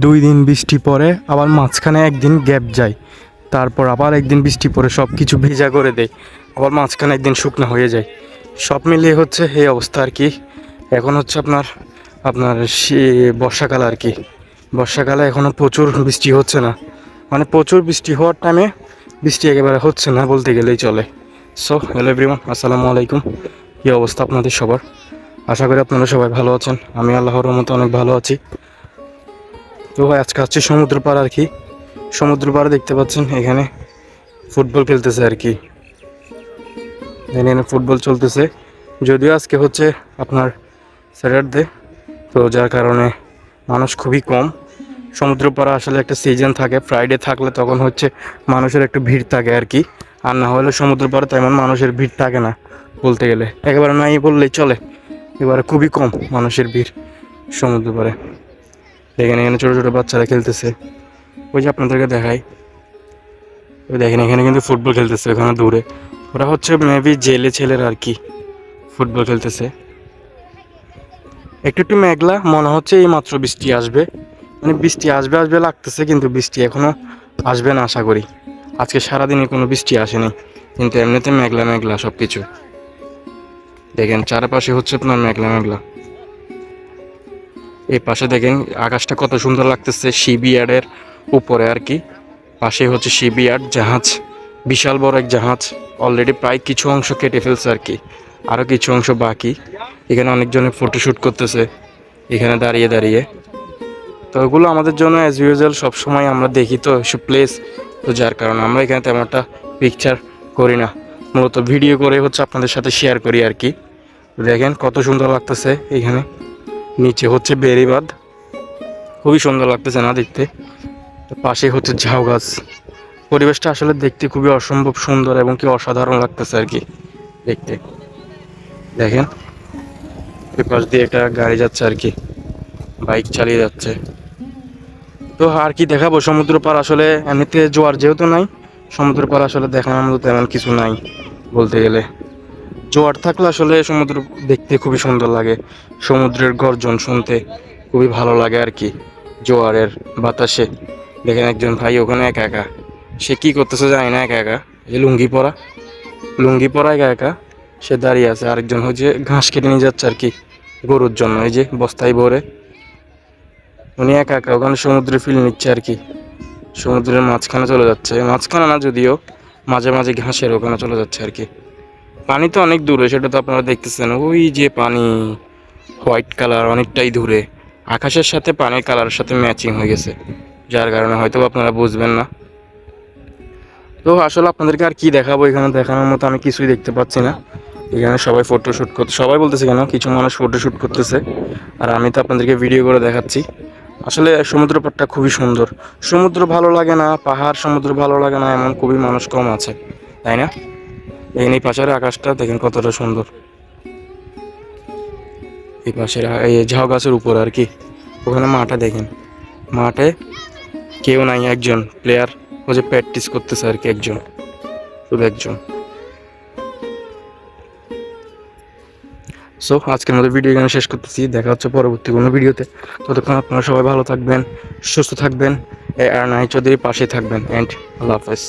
দুই দিন বৃষ্টি পড়ে, আবার মাঝখানে একদিন গ্যাপ যায়। তারপর আবার একদিন বৃষ্টি পড়ে সব কিছু ভেজা করে দেয়। আবার মাঝখানে একদিন শুকনো হয়ে যায়। সব মিলিয়ে হচ্ছে এই অবস্থা আর কি। এখন হচ্ছে আপনার আপনার শী- বর্ষাকাল আর কি। বর্ষাকালে এখনও প্রচুর বৃষ্টি হচ্ছে না। মানে প্রচুর বৃষ্টি হওয়ার টাইমে বৃষ্টি একেবারে হচ্ছে না বলতে গেলেই চলে। সো, হ্যালো এভরিওয়ান, আসসালামু আলাইকুম। কী অবস্থা আপনাদের সবার? আশা করি আপনারা সবাই ভালো আছেন। আমি আল্লাহর রহমতে অনেক ভালো আছি। তো ভাই, আজকে হচ্ছে সমুদ্র পাড় আর কি। সমুদ্র পাড়ে দেখতে পাচ্ছেন, এখানে ফুটবল খেলতেছে আর কি। এখানে ফুটবল চলতেছে। যদিও আজকে হচ্ছে আপনার স্যাটারডে তো যার কারণে মানুষ খুবই কম। সমুদ্র পাড়ে আসলে একটা সিজন থাকে ফ্রাইডে থাকলে তখন হচ্ছে মানুষের একটু ভিড় থাকে আর কি। আর না হলে সমুদ্র পাড়ে তেমন মানুষের ভিড় থাকে না, বলতে গেলে। একেবারে নাই বললেই চলে, এবারে খুবই কম মানুষের ভিড় সমুদ্র পাড়ে দেখেন এখানে ছোটো ছোটো বাচ্চারা খেলতেছে। ওই যে আপনাদেরকে দেখাই। দেখেন এখানে কিন্তু ফুটবল খেলতেছে ওখানে দূরে। ওরা হচ্ছে মেবি জেলে ছেলের আর কি ফুটবল খেলতেছে। একটু একটু মেঘলা, মনে হচ্ছে এই মাত্র বৃষ্টি আসবে। মানে বৃষ্টি আসবে আসবে লাগতেছে কিন্তু বৃষ্টি এখনও আসবে না আশা করি। আজকে সারাদিনে কোনো বৃষ্টি আসেনি। কিন্তু এমনিতে মেঘলা মেঘলা সব কিছু দেখেন চারপাশে হচ্ছে আপনার মেঘলা মেঘলা। এই পাশে দেখেন আকাশটা কত সুন্দর লাগতেছে শিবিয়ার্ডের উপরে আর কি। পাশে হচ্ছে শিবিয়ার্ড জাহাজ, বিশাল বড় এক জাহাজ। অলরেডি প্রায় কিছু অংশ কেটে ফেলছে আর কি। আরও কিছু অংশ বাকি। এখানে অনেকজনে ফটোশ্যুট করতেছে, এখানে দাঁড়িয়ে দাঁড়িয়ে। তো ওগুলো আমাদের জন্য অ্যাজ ইউজুয়াল সবসময় আমরা দেখি তো এসব প্লেস তো যার কারণে আমরা এখানে তেমন একটা পিকচার করি না। মূলত ভিডিও করে হচ্ছে আপনাদের সাথে শেয়ার করি আর কি। দেখেন কত সুন্দর লাগতেছে এখানে। নিচে হচ্ছে বেড়িবাঁধ খুবই সুন্দর লাগতেছে না দেখতে। পাশে হচ্ছে ঝাউ গাছ। পরিবেশটা আসলে দেখতে খুবই অসম্ভব সুন্দর এবং কি অসাধারণ লাগতেছে আর কি দেখতে। দেখেন পাশ দিয়ে একটা গাড়ি যাচ্ছে আর কি, বাইক চালিয়ে যাচ্ছে। তো আর কি দেখাবো? সমুদ্র পার আসলে এমনিতে জোয়ার যেহেতু নাই, সমুদ্র পার আসলে দেখানোর মতো তেমন কিছু নাই বলতে গেলে। জোয়ার থাকলে আসলে সমুদ্র দেখতে খুবই সুন্দর লাগে। সমুদ্রের গর্জন শুনতে খুবই ভালো লাগে আর কি, জোয়ারের বাতাসে। দেখেন একজন ভাই ওখানে একা একা। সে কি করতেছে জানি না, একা একা। এই লুঙ্গি পরা। লুঙ্গি পরা একা একা। সে দাঁড়িয়ে আছে। আরেকজন হচ্ছে ঘাস কেটে নিয়ে যাচ্ছে আর কি গরুর জন্য। এই যে বস্তায় ভরে। উনি একা একা ওখানে সমুদ্রে ফিল নিচ্ছে আর কি। সমুদ্রের মাঝখানে চলে যাচ্ছে। মাঝখানে না, যদিও মাঝে মাঝে ঘাসের ওখানে চলে যাচ্ছে আর কি। পানি তো অনেক দূরে, সেটা তো আপনারা দেখতেছেন। ওই যে পানি, হোয়াইট কালার, অনেকটাই দূরে। আকাশের সাথে পানির কালারের সাথে ম্যাচিং হয়ে গেছে, যার কারণে হয়তো আপনারা বুঝবেন না। তো আসলে আপনাদেরকে আর কি দেখাবো? এখানে দেখানোর মতো আমি কিছুই দেখতে পাচ্ছি না। এখানে সবাই ফটোশ্যুট করতে, সবাই বলতেছে কেন? কিছু মানুষ ফটোশ্যুট করতেছে। আর আমি তো আপনাদেরকে ভিডিও করে দেখাচ্ছি। আসলে সমুদ্র পাড়টা খুবই সুন্দর। সমুদ্র ভালো লাগে না, পাহাড় সমুদ্র ভালো লাগে না, এমন খুবই মানুষ কম আছে, তাই না? এই এই পাশের আকাশটা, দেখেন কতটা সুন্দর। এই পাশের এই ঝাউ গাছের উপর আর কি। ওখানে মাঠে দেখেন। মাঠে কেউ নাই, একজন প্লেয়ার ও যে প্র্যাকটিস করতেছে আর কি একজন। শুধু একজন। সো আজকের মতো ভিডিও এখানে শেষ করতেছি। দেখা হচ্ছে পরবর্তী কোনো ভিডিওতে ততক্ষণ আপনারা সবাই ভালো থাকবেন, সুস্থ থাকবেন, আর নাই চৌধুরীর পাশে থাকবেন। অ্যান্ড আল্লাহ হাফেজ।